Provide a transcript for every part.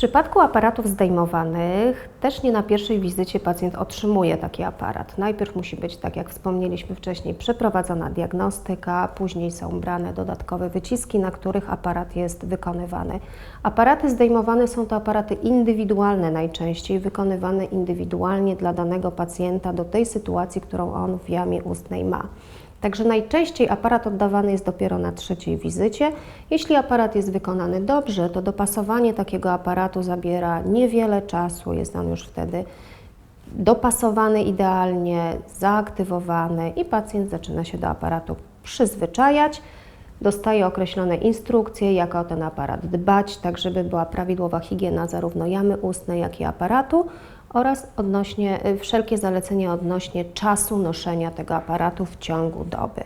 przypadku aparatów zdejmowanych też nie na pierwszej wizycie pacjent otrzymuje taki aparat. Najpierw musi być, tak jak wspomnieliśmy wcześniej, przeprowadzona diagnostyka, później są brane dodatkowe wyciski, na których aparat jest wykonywany. Aparaty zdejmowane są to aparaty indywidualne najczęściej, wykonywane indywidualnie dla danego pacjenta do tej sytuacji, którą on w jamie ustnej ma. Także najczęściej aparat oddawany jest dopiero na trzeciej wizycie. Jeśli aparat jest wykonany dobrze, to dopasowanie takiego aparatu zabiera niewiele czasu, jest on już wtedy dopasowany idealnie, zaaktywowany i pacjent zaczyna się do aparatu przyzwyczajać. Dostaje określone instrukcje, jak o ten aparat dbać, tak żeby była prawidłowa higiena zarówno jamy ustnej, jak i aparatu oraz odnośnie, y, wszelkie zalecenia odnośnie czasu noszenia tego aparatu w ciągu doby.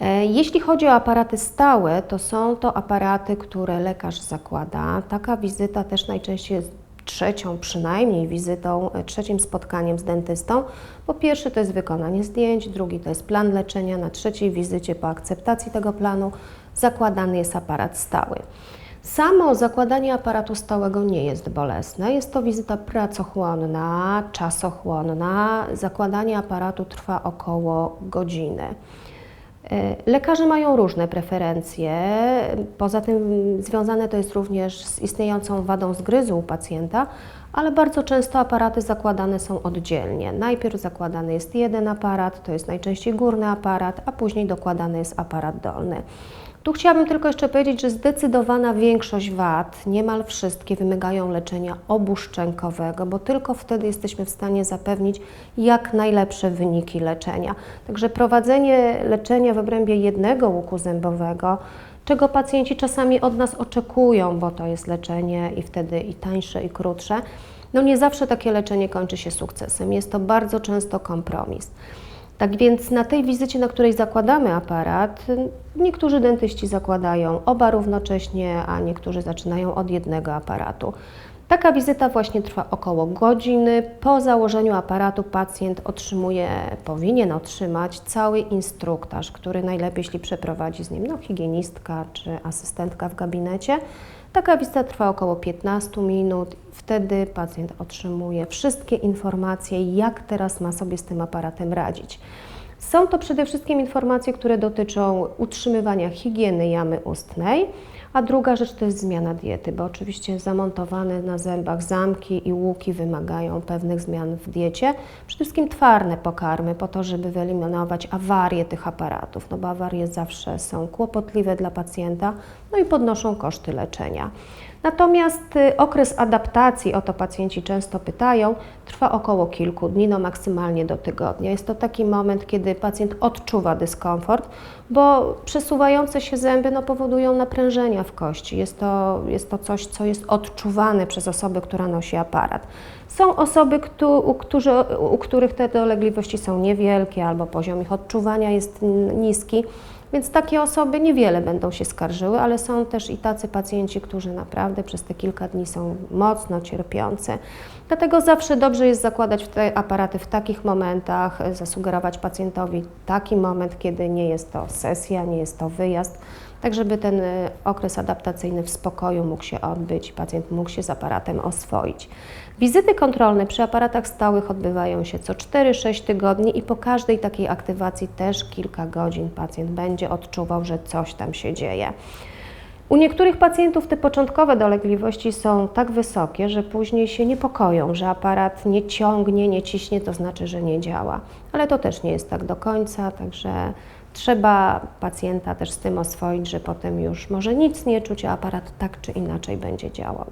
E, Jeśli chodzi o aparaty stałe, to są to aparaty, które lekarz zakłada. Taka wizyta też najczęściej jest trzecią przynajmniej wizytą, e, trzecim spotkaniem z dentystą. Po pierwsze to jest wykonanie zdjęć, drugi to jest plan leczenia. Na trzeciej wizycie po akceptacji tego planu zakładany jest aparat stały. Samo zakładanie aparatu stałego nie jest bolesne. Jest to wizyta pracochłonna, czasochłonna. Zakładanie aparatu trwa około godziny. E, Lekarze mają różne preferencje. Poza tym związane to jest również z istniejącą wadą zgryzu u pacjenta, ale bardzo często aparaty zakładane są oddzielnie. Najpierw zakładany jest jeden aparat, to jest najczęściej górny aparat, a później dokładany jest aparat dolny. Tu chciałabym tylko jeszcze powiedzieć, że zdecydowana większość wad, niemal wszystkie, wymagają leczenia obuszczękowego, bo tylko wtedy jesteśmy w stanie zapewnić jak najlepsze wyniki leczenia. Także prowadzenie leczenia w obrębie jednego łuku zębowego, czego pacjenci czasami od nas oczekują, bo to jest leczenie i wtedy i tańsze, i krótsze, no nie zawsze takie leczenie kończy się sukcesem. Jest to bardzo często kompromis. Tak więc na tej wizycie, na której zakładamy aparat, niektórzy dentyści zakładają oba równocześnie, a niektórzy zaczynają od jednego aparatu. Taka wizyta właśnie trwa około godziny. Po założeniu aparatu pacjent otrzymuje, powinien otrzymać cały instruktaż, który najlepiej, jeśli przeprowadzi z nim no, higienistka czy asystentka w gabinecie. Taka wizyta trwa około 15 minut. Wtedy pacjent otrzymuje wszystkie informacje, jak teraz ma sobie z tym aparatem radzić. Są to przede wszystkim informacje, które dotyczą utrzymywania higieny jamy ustnej, a druga rzecz to jest zmiana diety, bo oczywiście zamontowane na zębach zamki i łuki wymagają pewnych zmian w diecie. Przede wszystkim twarde pokarmy, po to, żeby wyeliminować awarie tych aparatów, no bo awarie zawsze są kłopotliwe dla pacjenta, no i podnoszą koszty leczenia. Natomiast y, okres adaptacji, o to pacjenci często pytają, trwa około kilku dni, no maksymalnie do tygodnia. Jest to taki moment, kiedy pacjent odczuwa dyskomfort, bo przesuwające się zęby no, powodują naprężenia w kości. Jest to, jest to coś, co jest odczuwane przez osobę, która nosi aparat. Są osoby, u, którzy, u których te dolegliwości są niewielkie albo poziom ich odczuwania jest niski. Więc takie osoby niewiele będą się skarżyły, ale są też i tacy pacjenci, którzy naprawdę przez te kilka dni są mocno cierpiący. Dlatego zawsze dobrze jest zakładać te aparaty w takich momentach, zasugerować pacjentowi taki moment, kiedy nie jest to sesja, nie jest to wyjazd, tak żeby ten y, okres adaptacyjny w spokoju mógł się odbyć, pacjent mógł się z aparatem oswoić. Wizyty kontrolne przy aparatach stałych odbywają się co 4-6 tygodni i po każdej takiej aktywacji też kilka godzin pacjent będzie odczuwał, że coś tam się dzieje. U niektórych pacjentów te początkowe dolegliwości są tak wysokie, że później się niepokoją, że aparat nie ciągnie, nie ciśnie, to znaczy, że nie działa. Ale to też nie jest tak do końca, także trzeba pacjenta też z tym oswoić, że potem już może nic nie czuć, a aparat tak czy inaczej będzie działał.